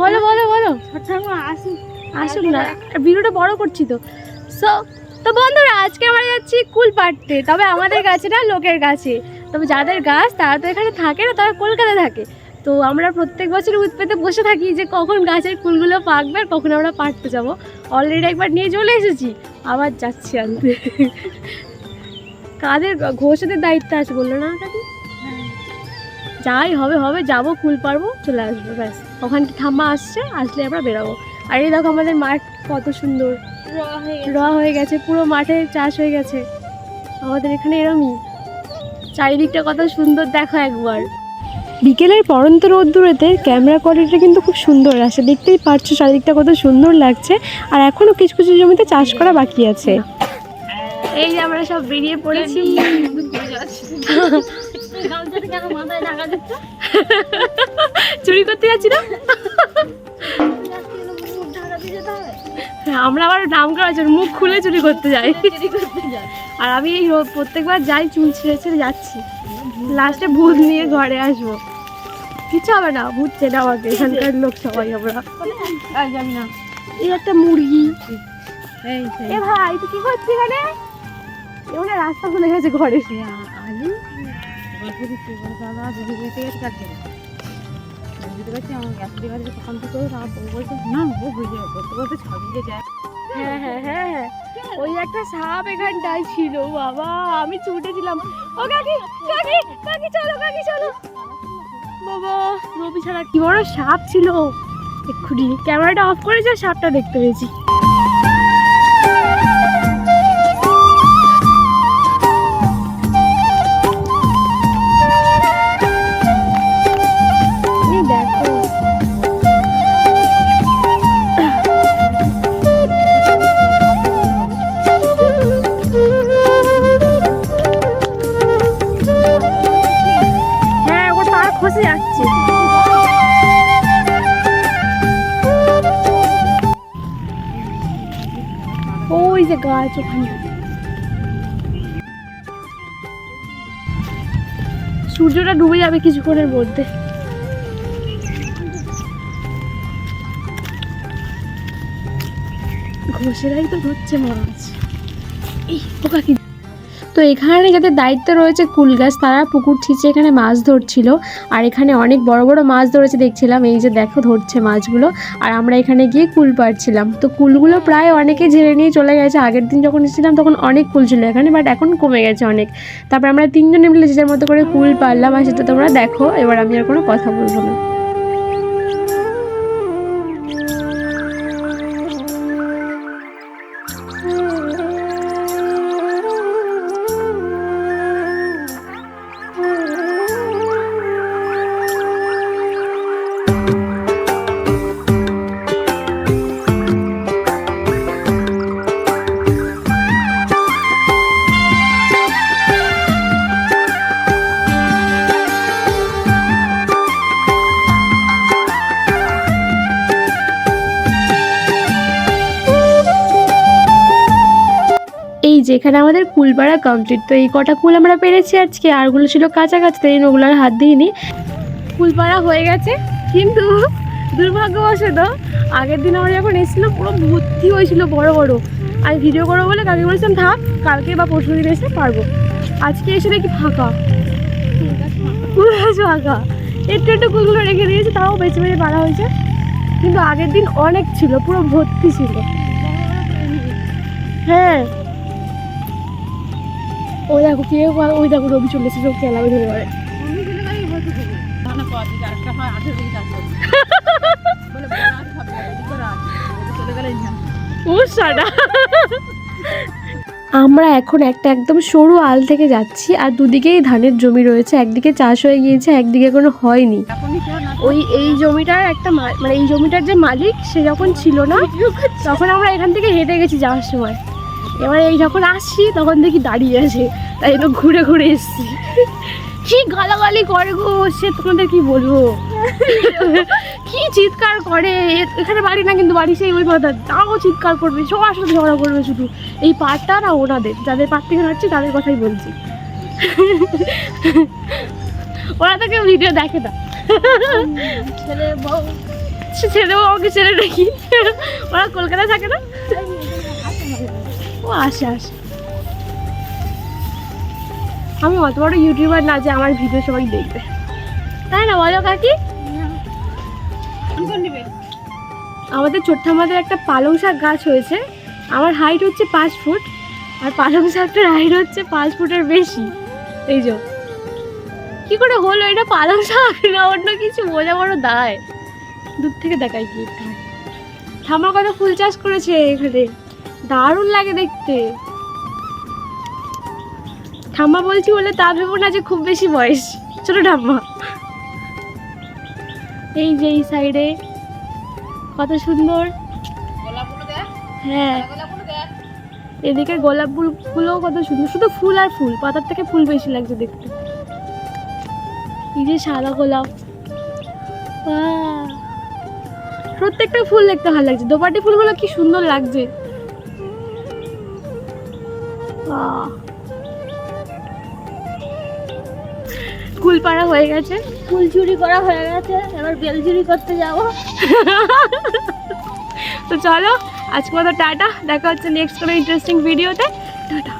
বলো বলো বলো। আসুন আসুন না ভিডিওটা বড় করছি তো। সো তো বন্ধুরা আজকে আমরা যাচ্ছি কুল পাড়তে তবে আমাদের গাছে না লোকের গাছে। তবে যাদের গাছ তারা তো এখানে থাকে না তারা কলকাতায় থাকে। তো আমরা প্রত্যেক বছর উৎ পেতে বসে থাকি যে কখন গাছের কুলগুলো পাকবে আর কখন আমরা পাড়তে যাব। অলরেডি একবার নিয়ে চলে এসেছি। আবার যাচ্ছি আনতে। কাদের ঘোষদের দায়িত্ব আছে বলল না কাকি যাই হবে হবে যাব কুল পারব চলে আসব ব্যাস। ওখান থেকে ঠাম্মা আসছে আসলে আমরা বেরোবো। আর এই দেখো আমাদের মাঠ কত সুন্দর। র হয়ে গেছে পুরো মাঠে চাষ হয়ে গেছে। আমাদের এখানে এরমই। চারিদিকটা কত সুন্দর দেখো একবার। বিকেলের পরন্ত রোদ্দুরেতে ক্যামেরা কোয়ালিটিটা কিন্তু খুব সুন্দর। আসে দেখতেই পারছ চারিদিকটা কত সুন্দর লাগছে। আর এখনও কিছু কিছু জমিতে চাষ করা বাকি আছে। এই যে আমরা সব বেরিয়ে পড়েছি। চুরি করতে যাচ্ছি না আমরা আবার নাম করা আছে মুখ খুলে চুরি করতে যাই। আর আমি প্রত্যেকবার যাই চুল ছিঁড়ে ছিঁড়ে যাচ্ছি। লাস্টে ভূত নিয়ে ঘরে আসব। কিছু হবে না ভূত চেনে আমাকে এখানকার লোক সবাই আমরা। না এই একটা মুরগি। এই এ ভাই তুই কি করছিস এখানে? এখানে রাস্তা খুলে গেছে ঘরে। আলু হ্যাঁ হ্যাঁ হ্যাঁ হ্যাঁ ওই একটা সাপ এখানটায় ছিল বাবা আমি ছুটেছিলাম ও কাকি কাকি কাকি চলো কাকি চলো বাবা রবি ছাড়া কি বড় সাপ ছিল এক্ষুনি ক্যামেরাটা অফ করেছে সাপটা দেখতে পেয়েছি যাচ্ছে ওই যে গাছ ওখানে। সূর্যটা ডুবে যাবে কিছুক্ষণের মধ্যে। ঘষেরাই তো ধরছে মাছ। এই পোকা কি তো এখানে যাদের দায়িত্ব রয়েছে কুল গাছ, তারা পুকুর ছিঁচে এখানে মাছ ধরছিল। আর এখানে অনেক বড় বড় মাছ ধরেছে, দেখছিলাম। এই যে দেখো, ধরছে মাছগুলো। আর আমরা এখানে গিয়ে কুল পাড়ছিলাম। তো কুলগুলো প্রায় অনেকে ঝেড়ে নিয়ে চলে গেছে। আগের দিন যখন এসেছিলাম, তখন অনেক কুল ছিল এখানে বাট এখন কমে গেছে অনেক। তারপর আমরা তিনজনে মিলে যে যার মতো করে কুল পারলাম আর সেটা তোমরা দেখো। এবার আমি আর কোনো কথা বলব না। এই যে এখানে আমাদের কুল পাড়া কমপ্লিট তো এই কটা কুল আমরা পেরেছি আজকে, আরগুলো ছিল কাছাকাছি, তাই ওগুলো আর হাত দিইনি। কুল পাড়া হয়ে গেছে, কিন্তু দুর্ভাগ্যবশত আগের দিন আমরা যখন এসেছিলাম পুরো ভর্তি হয়েছিল বড় বড়। আর ভিডিও করব বলে কাকে বলেছিলাম থাক, কালকে বা পরশু দিন এসে পারব। আজকে এসে দেখি ফাঁকা। গাছ ফাঁকা। একটু একটু কুলগুলো রেখে দিয়েছে, তাও বেছে বেছে পাড়া হয়েছে। কিন্তু আগের দিন অনেক ছিল, পুরো ভর্তি ছিল। হ্যাঁ। ওই দেখো কে ওই দেখো রবি চলে এসেছে, ও খেলাবে ধরে না উষাটা আমরা এখন একটা একদম সরু আল থেকে যাচ্ছি, আর দুদিকেই ধানের জমি রয়েছে, একদিকে চাষ হয়ে গিয়েছে, একদিকে কোনো হয়নি। ওই এই জমিটার একটা মানে এই জমিটার যে মালিক, সে যখন ছিল না, তখন আমরা এখান থেকে হেঁটে গেছি যাওয়ার সময়। এবার এই যখন আসছি তখন দেখি দাঁড়িয়ে আছে। তাই তো ঘুরে ঘুরে এসছি। কি গালাগালি করে গো সে তোমাদের কি বলব? কি চিৎকার করে? এখানে বাড়ি না কিন্তু বাড়ি সেই ওই মাথা তাও চিৎকার করবে সবার সাথে ঝগড়া করবে শুধু। এই পাটটা না ওনাদের যাদের পাট থেকে হাঁটছি তাদের কথাই বলছি। ওরা তো কেউ ভিডিও দেখে না। ছেলে বউ। ছেড়ে দেবো আমাকে ছেড়ে নাকি ওরা কলকাতায় থাকে না? আসে আসে। আমি অত বড় ইউটিউবার না যে আমার ভিডিও সবাই দেখবে। তাই না বলো কাকি? আমাদের ছোট্ট আমাদের একটা পালং শাক গাছ হয়েছে। আমার হাইট হচ্ছে পাঁচ ফুট আর পালং শাকটার হাইট হচ্ছে পাঁচ ফুটের বেশি। এই যে। কি করে হলো? এটা পালং শাক না অন্য কিছু? বোঝা বড় দায়। দূর থেকে দেখায় কি? একটু ঠাম্মার কথা ফুল চাষ করেছে এখানে। দারুণ লাগে দেখতে। ঠাম্মা বলছি বলে তা ভেবো না যে খুব বেশি বয়স। ছোট ঠাম্মা। এই যে এই সাইডে কত সুন্দর। হ্যাঁ। এদিকে গোলাপ ফুলগুলোও কত সুন্দর। শুধু ফুল আর ফুল, পাতার থেকে ফুল বেশি লাগছে দেখতে। এই যে সাদা গোলাপ! প্রত্যেকটা ফুল দেখতে ভালো লাগছে। দোপাটি ফুলগুলো কি সুন্দর লাগছে। কুল পাড়া হয়ে গেছে। ফুল চুরি করা হয়ে গেছে এবার বেল চুরি করতে যাব। তো চলো আজকে মতো টাটা দেখা হচ্ছে নেক্সট কোনো ইন্টারেস্টিং ভিডিওতে টাটা।